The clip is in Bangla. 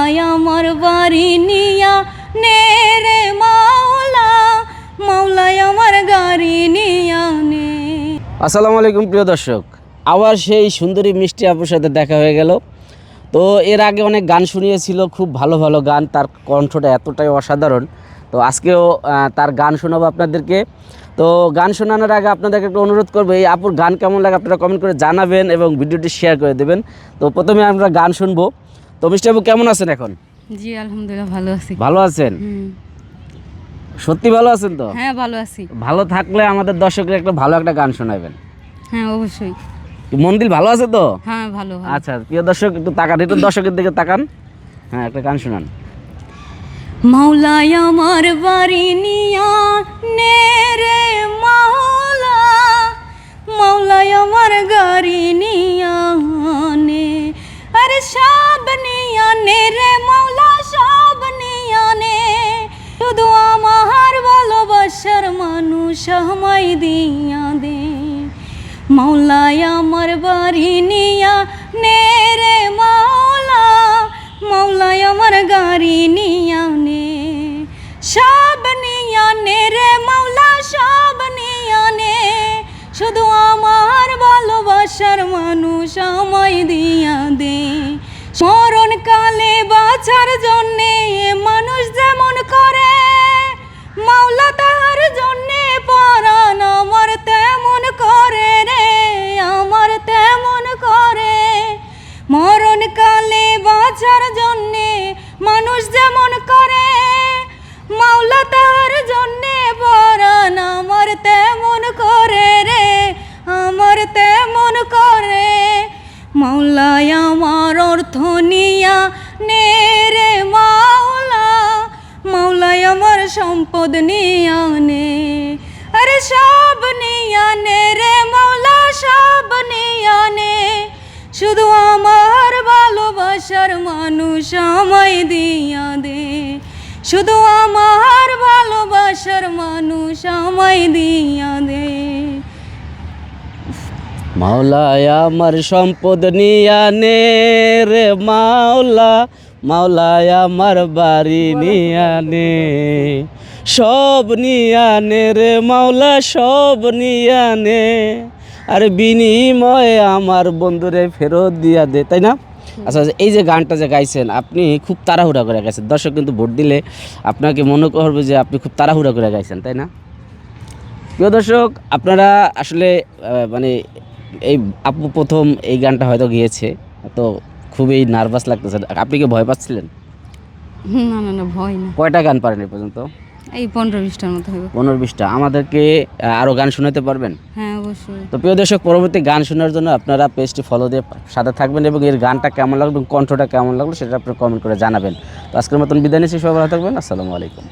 আয় আমার বাড়ি নিয়া, নে রে মাওলা, মাওলায় আমার গাড়ি নিয়া, নে। আসসালামু আলাইকুম প্রিয় দর্শক, আবার সেই সুন্দরী মিষ্টি আপুর সাথে দেখা হয়ে গেল। তো এর আগে অনেক গান শুনিয়েছিল, খুব ভালো ভালো গান, তার কণ্ঠটা এতটাই অসাধারণ। তো আজকেও তার গান শোনাবো আপনাদেরকে। তো গান শোনানোর আগে আপনাদেরকে একটু অনুরোধ করব, এই আপুর গান কেমন লাগে আপনারা কমেন্ট করে জানাবেন এবং ভিডিওটি শেয়ার করে দেবেন। তো প্রথমে আমরা গান শুনব। তো মিষ্টি কেমন আছেন এখন? জি আলহামদুলিল্লাহ ভালো আছি। ভালো আছেন? সত্যি ভালো আছেন তো? হ্যাঁ ভালো আছি। ভালো থাকলে আমাদের দর্শকদের একটা ভালো একটা গান শোনাবেন হ্যাঁ অবশ্যই। মন্দির ভালো আছে তো? হ্যাঁ ভালো ভালো। আচ্ছা প্রিয় দর্শক একটু তাকান একটু দর্শকের দিকে তাকান। হ্যাঁ একটা গান শোনান। মাওলায় আমার বাড়ি নিয়া নে রে রে মাওলা সব নিয়া নে। শুধু আমার ভালোবাসার মানুষ আমায় দিয়া দে। মাওলায় আমার বাড়ি নিয়া নে রে মাওলা মাওলায় আমার গাড়ি নিয়া নে। সব নিয়া নে রে মাওলা সব নিয়া নে। শুধু আমার ভালোবাসার মানুষ আমায় দিয়া দে। মরণ কালে বাঁচার জন্যে মানুষ যেমন করে, মাওলা তাহার জন্যে পরাণ আমার তেমন করে রে, আমার তেমন করে। মরণ কালে বাঁচার জন্যে মানুষ যেমন আমার অর্থ নিয়া নে রে মাওলা মাওলায় আমার সম্পদ নিয়া নে। আরে সব নিয়া নে রে মাওলা, সব নিয়া নে। শুধু আমার ভালোবাসার মানুষ আমায় দিয়া দে। শুধু আমার ভালোবাসার মানুষ আমায় দিয়া দে। মাওলায় আমার সম্পদ নিয়া নে রে মাওলা মাওলায় আমার বাড়ি নিয়া নে। সব নিয়া নে রে মাওলা সব নিয়া নে। আর বিনিময়ে আমার বন্ধুরে ফেরত দিয়া দে তাই না? আচ্ছা আচ্ছা, এই যে গানটা যে গাইছেন আপনি খুব তাড়াহুড়া করে গাইছেন। দর্শক কিন্তু ভোট দিলে আপনাকে মনে করবে যে আপনি খুব তাড়াহুড়া করে গাইছেন তাই না? প্রিয় দর্শক আপনারা আসলে মানে এই আপু প্রথম এই গানটা হয়তো গিয়েছে তো খুবই নার্ভাস লাগতেছে। আপনি কি ভয় পাচ্ছিলেন? না না না ভয় না। কয়টা গান পারেন এ পর্যন্ত? এই পনেরো বিশটার মতো হবে পনেরো বিশটা। আমাদেরকে আহ, আরও গান শোনাতে পারবেন? হ্যাঁ অবশ্যই। তো প্রিয় দর্শক পরবর্তী গান শোনার জন্য আপনারা পেজটি ফলো দিয়ে সাথে থাকবেন এবং এর গানটা কেমন লাগল কণ্ঠটা কেমন লাগল সেটা আপনি কমেন্ট করে জানাবেন। তো আজকের মতন বিদায় নিচ্ছি সবাই ভালো থাকবেন। আসসালামু আলাইকুম।